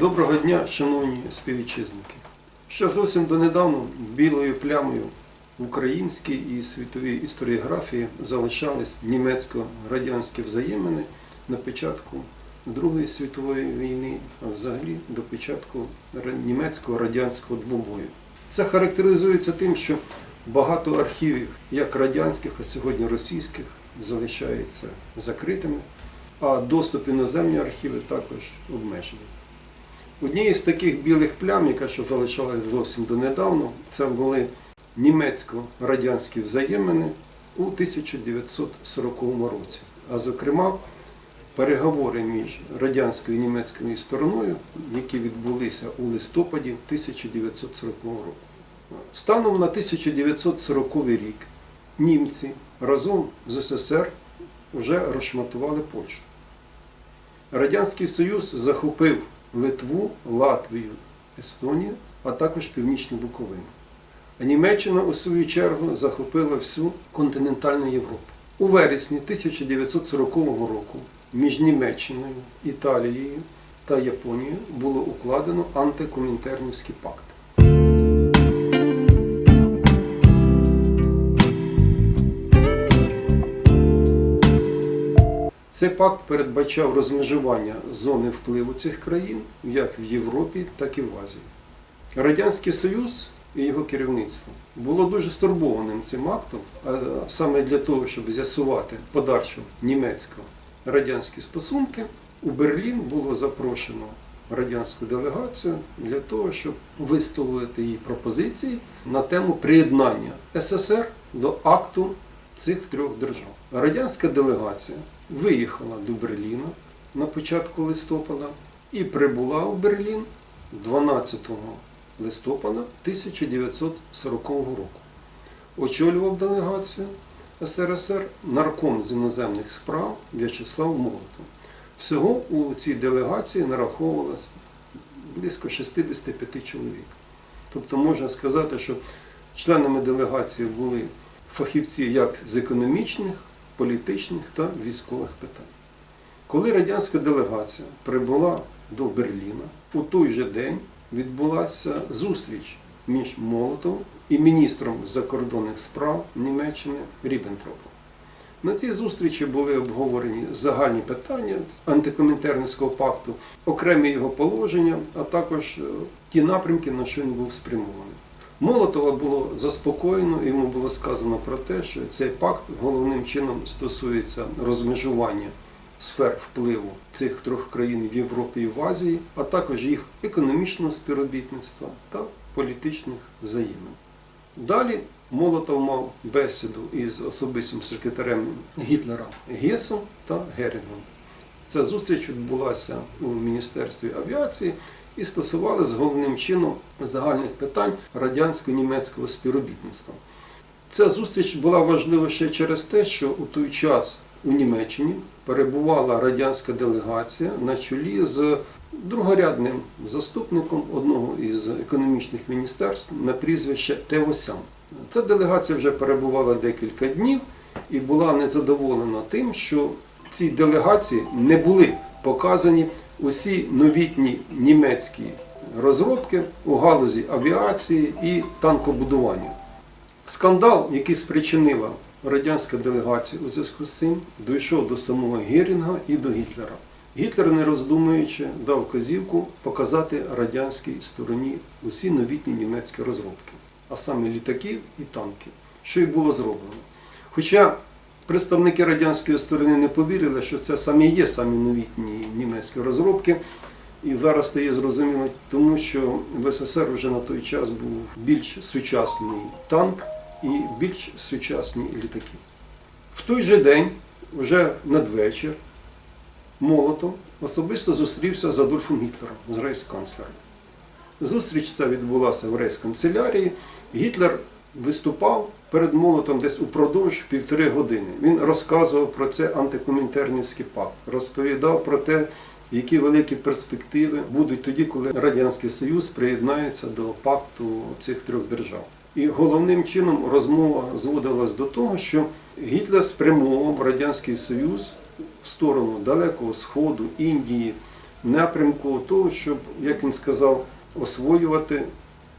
Доброго дня, шановні співвітчизники. Ще зовсім донедавна білою плямою в українській і світовій історіографії залишались німецько-радянські взаємини на початку Другої світової війни, а взагалі до початку ра- німецько-радянського двобою. Це характеризується тим, що багато архівів, як радянських, а сьогодні російських, залишаються закритими, а доступ іноземні архіви також обмежений. Однією з таких білих плям, яка що залишалась зовсім донедавна, це були німецько-радянські взаємини у 1940 році. А зокрема, переговори між радянською і німецькою стороною, які відбулися у листопаді 1940 року. Станом на 1940 рік німці разом з СССР вже розшматували Польщу. Радянський Союз захопив Литву, Латвію, Естонію, а також Північну Буковину. А Німеччина, у свою чергу, захопила всю континентальну Європу. У вересні 1940 року між Німеччиною, Італією та Японією було укладено антикомінтернівський пакт. Цей пакт передбачав розмежування зони впливу цих країн як в Європі, так і в Азії. Радянський Союз і його керівництво було дуже стурбованим цим актом, а саме для того, щоб з'ясувати подальшу німецько-радянські стосунки, у Берлін було запрошено радянську делегацію для того, щоб висловити її пропозиції на тему приєднання СССР до акту цих трьох держав. Радянська делегація виїхала до Берліна на початку листопада і прибула у Берлін 12 листопада 1940 року. Очолював делегацію СРСР нарком з іноземних справ В'ячеслав Молотов. Всього у цій делегації нараховувалось близько 65 чоловік. Тобто можна сказати, що членами делегації були фахівці як з економічних, політичних та військових питань. Коли радянська делегація прибула до Берліна, у той же день відбулася зустріч між Молотовим і міністром закордонних справ Німеччини Ріббентропом. На цій зустрічі були обговорені загальні питання антикомінтернського пакту, окремі його положення, а також е, ті напрямки, на що він був спрямований. Молотова було заспокоєно, йому було сказано про те, що цей пакт головним чином стосується розмежування сфер впливу цих трьох країн в Європі і в Азії, а також їх економічного співробітництва та політичних взаємин. Далі Молотов мав бесіду із особистим секретарем Гітлера Гесом та Герінгом. Ця зустріч відбулася у Міністерстві авіації і стосувалась головним чином загальних питань радянсько-німецького співробітництва. Ця зустріч була важлива ще через те, що у той час у Німеччині перебувала радянська делегація на чолі з другорядним заступником одного із економічних міністерств на прізвище Тевосян. Ця делегація вже перебувала декілька днів і була незадоволена тим, що в цій делегації не були показані усі новітні німецькі розробки у галузі авіації і танкобудування. Скандал, який спричинила радянська делегація у зв'язку з цим, дійшов до самого Герінга і до Гітлера. Гітлер, не роздумуючи, дав вказівку показати радянській стороні усі новітні німецькі розробки, а саме літаки і танки, що й було зроблено. Хоча представники радянської сторони не повірили, що це самі є самі новітні німецькі розробки, і зараз стає зрозуміло, тому що в СССР вже на той час був більш сучасний танк і більш сучасні літаки. В той же день, вже надвечір, Молотов особисто зустрівся з Адольфом Гітлером, з рейхсканцлером. Зустріч ця відбулася в рейхсканцелярії. Гітлер виступав перед Молотом десь упродовж півтори години. Він розказував про це антикомінтернівський пакт, розповідав про те, які великі перспективи будуть тоді, коли Радянський Союз приєднається до пакту цих трьох держав. І головним чином розмова зводилась до того, що Гітлер спрямовував Радянський Союз в сторону Далекого Сходу, Індії, напрямку того, щоб, як він сказав, освоювати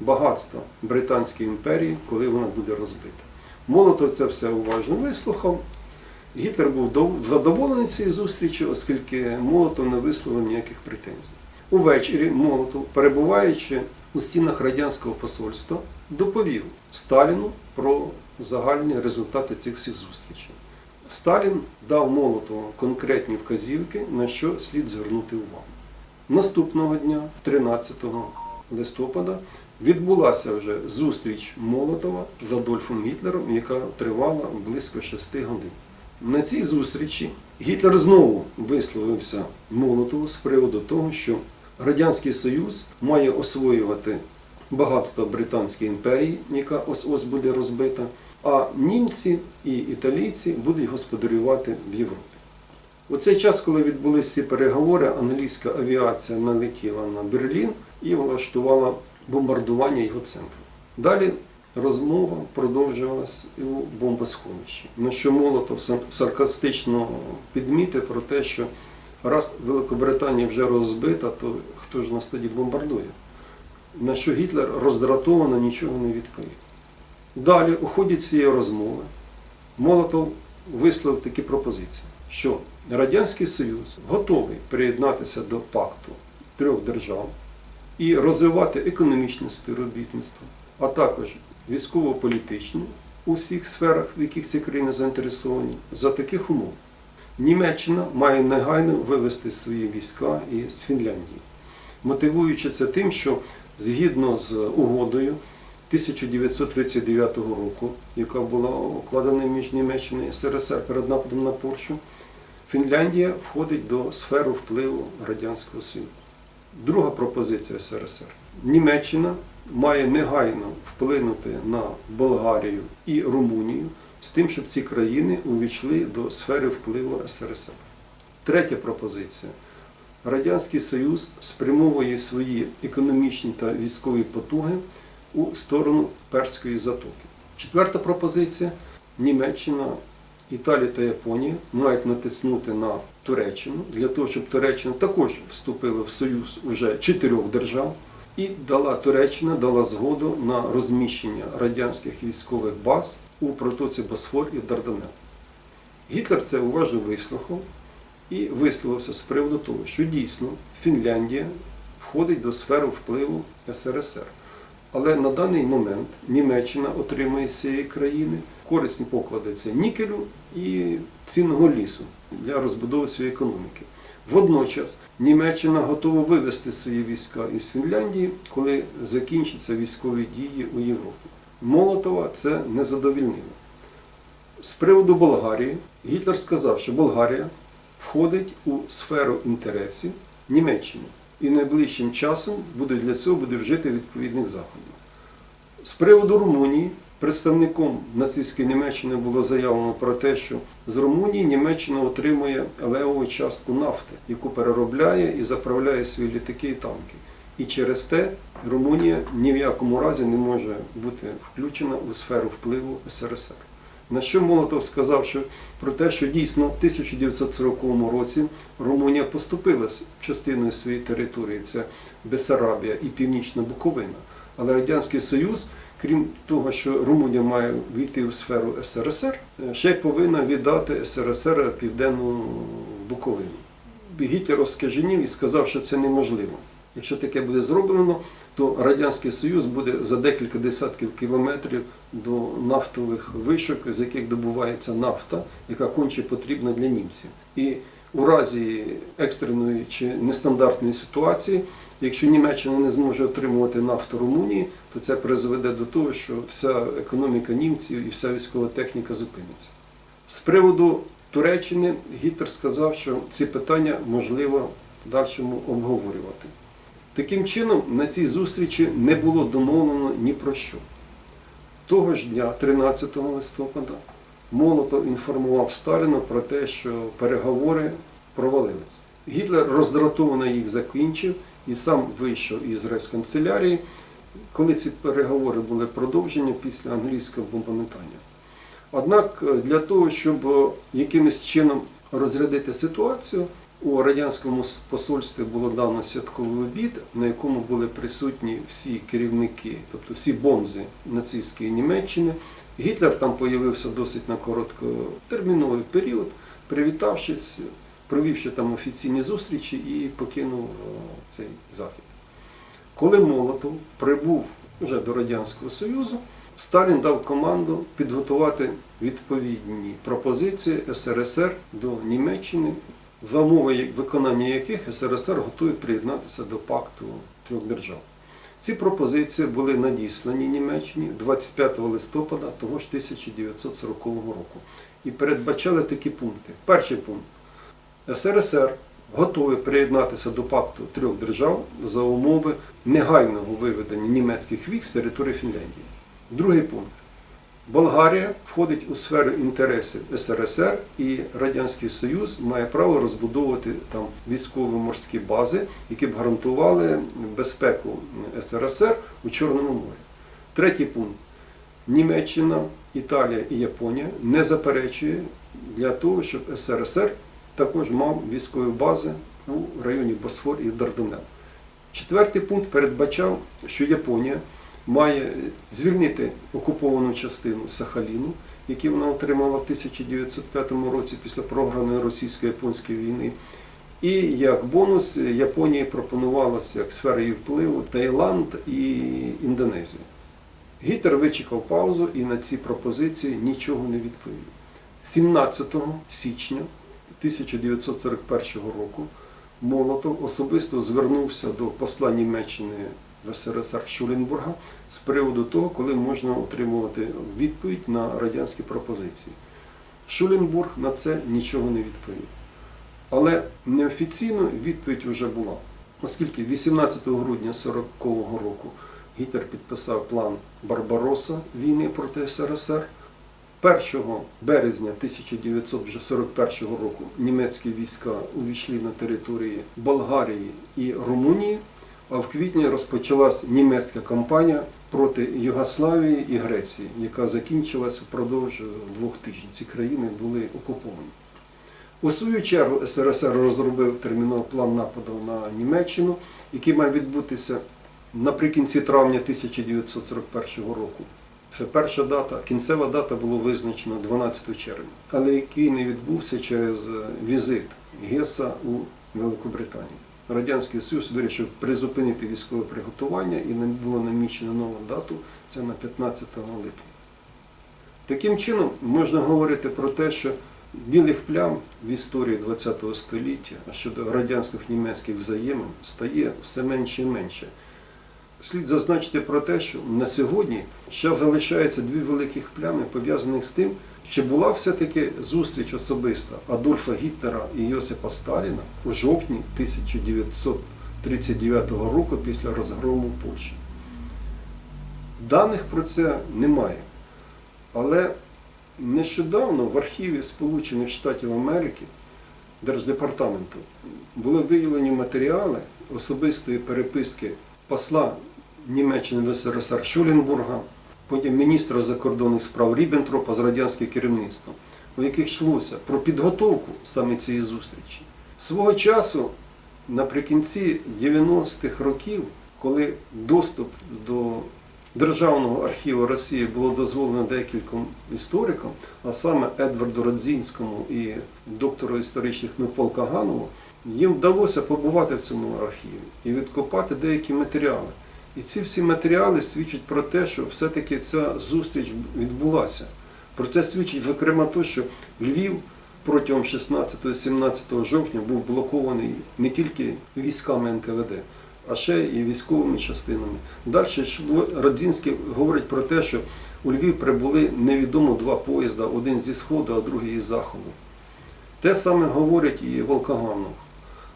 багатство Британської імперії, коли вона буде розбита. Молотов це все уважно вислухав. Гітлер був задоволений цією зустрічі, оскільки Молотов не висловив ніяких претензій. Увечері Молотов, перебуваючи у стінах радянського посольства, доповів Сталіну про загальні результати цих всіх зустрічей. Сталін дав Молотову конкретні вказівки, на що слід звернути увагу. Наступного дня, 13 листопада, відбулася вже зустріч Молотова з Адольфом Гітлером, яка тривала близько 6 годин. На цій зустрічі Гітлер знову висловився Молотову з приводу того, що Радянський Союз має освоювати багатство Британської імперії, яка ось ось буде розбита, а німці і італійці будуть господарювати в Європі. У цей час, коли відбулися переговори, англійська авіація налетіла на Берлін і влаштувала бомбардування його центру. Далі розмова продовжувалась у бомбосховищі. На що Молотов саркастично підмітив про те, що раз Великобританія вже розбита, то хто ж нас тоді бомбардує? На що Гітлер роздратовано нічого не відповів. Далі, у ході цієї розмови, Молотов висловив такі пропозиції, що Радянський Союз готовий приєднатися до пакту трьох держав і розвивати економічне співробітництво, а також військово-політичне у всіх сферах, в яких ці країни заінтересовані, за таких умов. Німеччина має негайно вивести свої війська із Фінляндії, мотивуючи це тим, що згідно з угодою 1939 року, яка була укладена між Німеччиною і СРСР перед нападом на Польщу, Фінляндія входить до сфери впливу Радянського Союзу. Друга пропозиція СРСР. Німеччина має негайно вплинути на Болгарію і Румунію з тим, щоб ці країни увійшли до сфери впливу СРСР. Третя пропозиція. Радянський Союз спрямовує свої економічні та військові потуги у сторону Перської затоки. Четверта пропозиція. Німеччина, Італія та Японія мають натиснути на Туреччину для того, щоб Туреччина також вступила в союз уже чотирьох держав і дала Туреччина дала згоду на розміщення радянських військових баз у протоці Босфор і Дарданел. Гітлер це уважно вислухав і висловився з приводу того, що дійсно Фінляндія входить до сфери впливу СРСР. Але на даний момент Німеччина отримує з цієї країни корисні поклади це нікелю і цінного лісу для розбудови своєї економіки. Водночас Німеччина готова вивести свої війська із Фінляндії, коли закінчаться військові дії у Європі. Молотова це не задовільнило. З приводу Болгарії Гітлер сказав, що Болгарія входить у сферу інтересів Німеччини і найближчим часом буде для цього буде вжити відповідних заходів. З приводу Румунії представником нацистської Німеччини було заявлено про те, що з Румунії Німеччина отримує левову частку нафти, яку переробляє і заправляє свої літаки і танки. І через те Румунія ні в якому разі не може бути включена у сферу впливу СРСР. На що Молотов сказав, що про те, що дійсно в 1940 році Румунія поступилась частиною своєї території, це Бесарабія і Північна Буковина. Але Радянський Союз, крім того, що Румунія має війти у сферу СРСР, ще й повинна віддати СРСР Південну Буковину. Гітлер оскаженів і сказав, що це неможливо. Якщо таке буде зроблено, то Радянський Союз буде за декілька десятків кілометрів до нафтових вишок, з яких добувається нафта, яка конче потрібна для німців. І у разі екстреної чи нестандартної ситуації, якщо Німеччина не зможе отримувати нафту Румунії, то це призведе до того, що вся економіка німців і вся військова техніка зупиниться. З приводу Туреччини Гітлер сказав, що ці питання можливо в подальшому обговорювати. Таким чином, на цій зустрічі не було домовлено ні про що. Того ж дня, 13 листопада, Молотов інформував Сталіна про те, що переговори провалились. Гітлер роздратовано їх закінчив і сам вийшов із рейсканцелярії, коли ці переговори були продовжені після англійського бомбометання. Однак для того, щоб якимось чином розрядити ситуацію, У радянському посольстві було дано святковий обід, на якому були присутні всі керівники, тобто всі бонзи нацистської Німеччини. Гітлер там появився досить на короткотерміновий період, привітавшись, провівши там офіційні зустрічі і покинув е, цей захід. Коли Молотов прибув вже до Радянського Союзу, Сталін дав команду підготувати відповідні пропозиції СРСР до Німеччини, за умови виконання яких СРСР готує приєднатися до пакту трьох держав. Ці пропозиції були надіслані Німеччині 25 листопада того ж 1940 року і передбачали такі пункти. Перший пункт. СРСР готові приєднатися до пакту трьох держав за умови негайного виведення німецьких військ з території Фінляндії. Другий пункт. Болгарія входить у сферу інтересів СРСР і Радянський Союз має право розбудовувати там військово-морські бази, які б гарантували безпеку СРСР у Чорному морі. Третій пункт. Німеччина, Італія і Японія не заперечує для того, щоб СРСР також мав військові бази у районі Босфор і Дарданел. Четвертий пункт передбачав, що Японія має звільнити окуповану частину Сахаліну, яку вона отримала в 1905 році після програної російсько-японської війни. І як бонус Японії пропонувалося як сфера її впливу Таїланд і Індонезія. Гітлер вичекав паузу і на ці пропозиції нічого не відповів. 17 січня 1941 року Молотов особисто звернувся до посла Німеччини в СРСР Шуленбурга з приводу того, коли можна отримувати відповідь на радянські пропозиції. Шуленбург на це нічого не відповів. Але неофіційно відповідь вже була. Оскільки 18 грудня 1940 року Гітлер підписав план Барбароса війни проти СРСР. 1 березня 1941 року німецькі війська увійшли на території Болгарії і Румунії, а в квітні розпочалась німецька кампанія проти Югославії і Греції, яка закінчилась упродовж двох тижнів. Ці країни були окуповані. У свою чергу СРСР розробив терміновий план нападу на Німеччину, який має відбутися наприкінці травня 1941 року. Це перша дата, кінцева дата була визначена 12 червня, але який не відбувся через візит Геса у Великобританію. Радянський Союз вирішив призупинити військове приготування і не було намічено нову дату, це на 15 липня. Таким чином можна говорити про те, що білих плям в історії ХХ століття щодо радянсько-німецьких взаємин стає все менше і менше. Слід зазначити про те, що на сьогодні ще залишається дві великих плями, пов'язаних з тим, що була все-таки зустріч особиста Адольфа Гітлера і Йосипа Сталіна у жовтні 1939 року після розгрому Польщі. Даних про це немає. Але нещодавно в архіві Сполучених Штатів Америки Держдепартаменту були виявлені матеріали особистої переписки посла Німеччини в СРСР Шуленбурга, потім міністра закордонних справ Ріббентропа з радянським керівництвом, у яких йшлося про підготовку саме цієї зустрічі. Свого часу, наприкінці 90-х років, коли доступ до Державного архіву Росії було дозволено декільком історикам, а саме Едварду Родзінському і доктору історичних наук Волкаганову, їм вдалося побувати в цьому архіві і відкопати деякі матеріали. І ці всі матеріали свідчать про те, що все-таки ця зустріч відбулася. Про це свідчить, зокрема, те, що Львів протягом 16-17 жовтня був блокований не тільки військами НКВД, а ще і військовими частинами. Далі Родзінський говорить про те, що у Львів прибули невідомо два поїзда, один зі сходу, а другий із заходу. Те саме говорить і Волкоганов.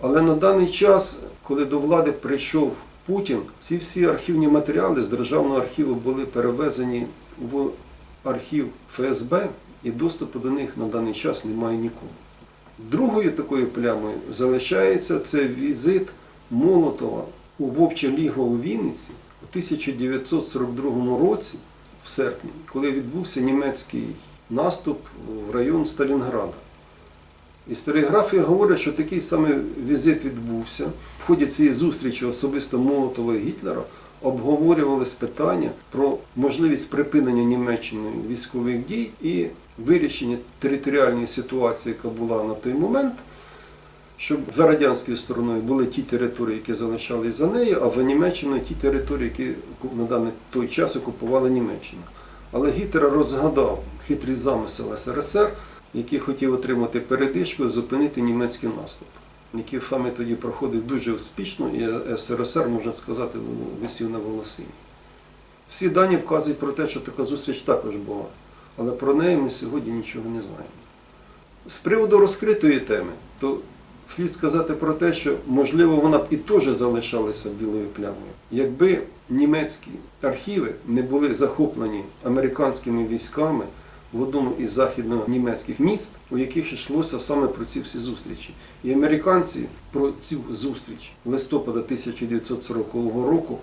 Але на даний час, коли до влади прийшов Путін, ці всі архівні матеріали з Державного архіву були перевезені в архів ФСБ, і доступу до них на даний час немає нікого. Другою такою плямою залишається це візит Молотова у Вовче Ліго у Вінниці у 1942 році, в серпні, коли відбувся німецький наступ в район Сталінграда. Історіографія говорить, що такий саме візит відбувся. В ході цієї зустрічі особисто Молотова і Гітлера обговорювалися питання про можливість припинення Німеччиною військових дій і вирішення територіальної ситуації, яка була на той момент, щоб за радянською стороною були ті території, які залишались за нею, а за Німеччиною ті території, які на даний той час окупувала Німеччина. Але Гітлер розгадав хитрий замисел СРСР, який хотів отримати передишку, зупинити німецький наступ, який саме тоді проходив дуже успішно, і СРСР, можна сказати, висів на волосині. Всі дані вказують про те, що така зустріч також була, але про неї ми сьогодні нічого не знаємо. З приводу розкритої теми, то слід сказати про те, що можливо вона б і теж залишалася білою плямою, якби німецькі архіви не були захоплені американськими військами в одному із західно-німецьких міст, у яких йшлося саме про ці всі зустрічі. І американці про цю зустріч листопада 1940 року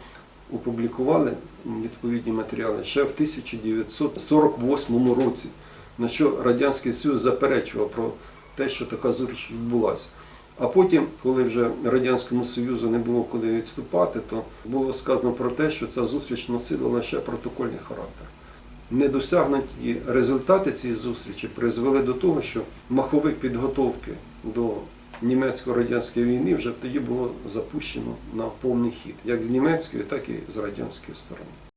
опублікували відповідні матеріали ще в 1948 році, на що Радянський Союз заперечував про те, що така зустріч відбулася. А потім, коли вже Радянському Союзу не було куди відступати, то було сказано про те, що ця зустріч носила лише протокольний характер. Недосягнуті результати цієї зустрічі призвели до того, що маховик підготовки до німецько-радянської війни вже тоді було запущено на повний хід, як з німецької, так і з радянської сторони.